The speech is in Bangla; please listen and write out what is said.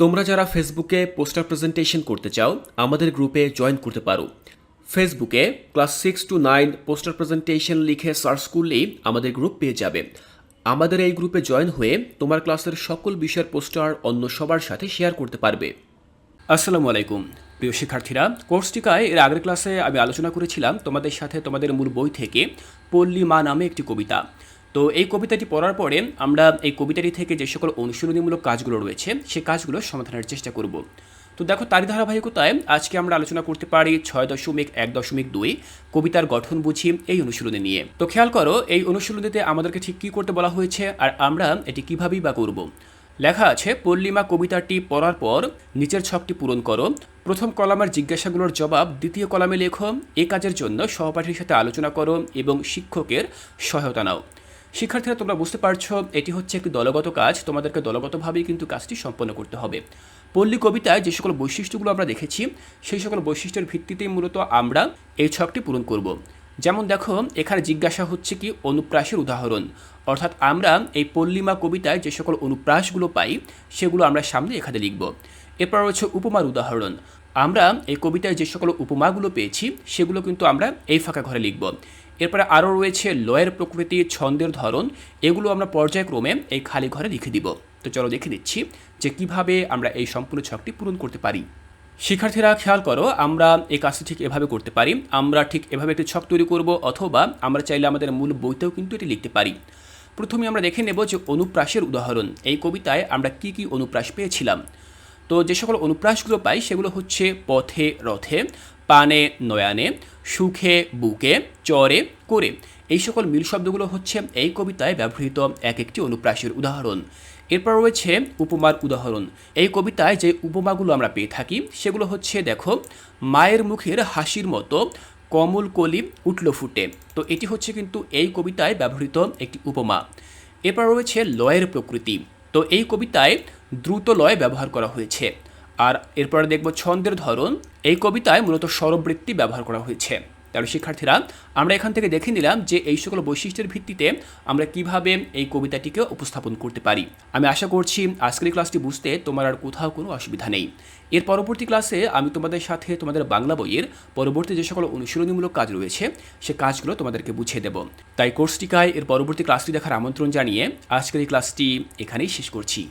তোমরা যারা ফেসবুকে পোস্টার প্রেজেন্টেশন করতে চাও, আমাদের গ্রুপে জয়েন করতে পারো। ফেসবুকে class six to nine poster presentation লিখে সার্চ করলেই আমাদের গ্রুপ পেয়ে যাবে। আমাদের এই গ্রুপে জয়েন হয়ে তোমার ক্লাসের সকল বিষয়ের পোস্টার অন্য সবার সাথে শেয়ার করতে পারবে। আসসালামু আলাইকুম। প্রিয় শিক্ষার্থীরা কোর্সটিকায় এর আগের ক্লাসে আমি আলোচনা করেছিলাম তোমাদের সাথে তোমাদের মূল বই থেকে পল্লী মা নামে একটি কবিতা। তো এই কবিতাটি পড়ার পরে আমরা এই কবিতাটি থেকে যে সকল অনুশীলনীমূলক কাজগুলো রয়েছে, সে কাজগুলো সমাধানের চেষ্টা করব। তো দেখো, তারই ধারাবাহিকতায় আজকে আমরা আলোচনা করতে পারি ছয় দশমিক এক দশমিক দুই কবিতার গঠন বুঝি এই অনুশীলনী নিয়ে। তো খেয়াল করো, এই অনুশীলনীতে আমাদেরকে ঠিক কী করতে বলা হয়েছে আর আমরা এটি কীভাবেই বা করব। লেখা আছে পল্লিমা কবিতাটি পড়ার পর নিচের ছকটি পূরণ করো। প্রথম কলামের জিজ্ঞাসাগুলোর জবাব দ্বিতীয় কলামে লেখো। এ কাজের জন্য সহপাঠীর সাথে আলোচনা করো এবং শিক্ষকের সহায়তা নাও। শিক্ষার্থীরা, তোমরা বুঝতে পারছ, এটি হচ্ছে একটি দলগত কাজ। তোমাদেরকে দলগতভাবেই কিন্তু কাজটি সম্পন্ন করতে হবে। পল্লী কবিতায় যে সকল বৈশিষ্ট্যগুলো আমরা দেখেছি, সেই সকল বৈশিষ্ট্যের ভিত্তিতেই মূলত আমরা এই ছকটি পূরণ করব। যেমন দেখো, এখানে জিজ্ঞাসা হচ্ছে কি অনুপ্রাসের উদাহরণ। অর্থাৎ আমরা এই পল্লিমা কবিতায় যে সকল অনুপ্রাসগুলো পাই, সেগুলো আমরা সামনে এখানে লিখব। এরপর রয়েছে উপমার উদাহরণ। আমরা এই কবিতায় যে সকল উপমাগুলো পেয়েছি, সেগুলো কিন্তু আমরা এই ফাঁকা ঘরে লিখব। এরপরে আরও রয়েছে লয়ের প্রকৃতি, ছন্দের ধরন, এগুলো আমরা পর্যায়ক্রমে এই খালি ঘরে লিখে দিব। তো চলো দেখে দিচ্ছি যে কীভাবে আমরা এই সম্পূর্ণ ছকটি পূরণ করতে পারি। শিক্ষার্থীরা খেয়াল করো, আমরা এই কাজটি ঠিক এভাবে করতে পারি। আমরা ঠিক এভাবে একটি ছক তৈরি করব, অথবা আমরা চাইলে আমাদের মূল বইতেও কিন্তু এটি লিখতে পারি। প্রথমে আমরা দেখে নেব যে অনুপ্রাসের উদাহরণ। এই কবিতায় আমরা কি কি অনুপ্রাস পেয়েছিলাম? তো যে সকল অনুপ্রাসগুলো পাই সেগুলো হচ্ছে পথে, রথে, পানে, নয়ানে, সুখে, বুকে, চরে, করে। এই সকল মিল শব্দগুলো হচ্ছে এই কবিতায় ব্যবহৃত এক একটি অনুপ্রাসের উদাহরণ। এরপর রয়েছে উপমার উদাহরণ। এই কবিতায় যে উপমাগুলো আমরা পেয়ে থাকি সেগুলো হচ্ছে, দেখো, মায়ের মুখের হাসির মতো কমল কলি উঠল ফুটে। তো এটি হচ্ছে কিন্তু এই কবিতায় ব্যবহৃত একটি উপমা। এরপর রয়েছে লয়ের প্রকৃতি। তো এই কবিতায় দ্রুত লয় ব্যবহার করা হয়েছে। আর এরপরে দেখব ছন্দের ধরন। এই কবিতায় মূলত স্বরবৃত্তি ব্যবহার করা হয়েছে। তাহলে শিক্ষার্থীরা, আমরা এখান থেকে দেখে নিলাম যে এই সকল বৈশিষ্ট্যের ভিত্তিতে আমরা কীভাবে এই কবিতাটিকে উপস্থাপন করতে পারি। আমি আশা করছি আজকের ক্লাসটি বুঝতে তোমার আর কোথাও কোনো অসুবিধা নেই। এর পরবর্তী ক্লাসে আমি তোমাদের সাথে তোমাদের বাংলা বইয়ের পরবর্তী যে সকল অনুশীলনীমূলক কাজ রয়েছে, সে কাজগুলো তোমাদেরকে বুঝিয়ে দেব। তাই কোর্সটিকায় এর পরবর্তী ক্লাসটি দেখার আমন্ত্রণ জানিয়ে আজকের এই ক্লাসটি এখানেই শেষ করছি।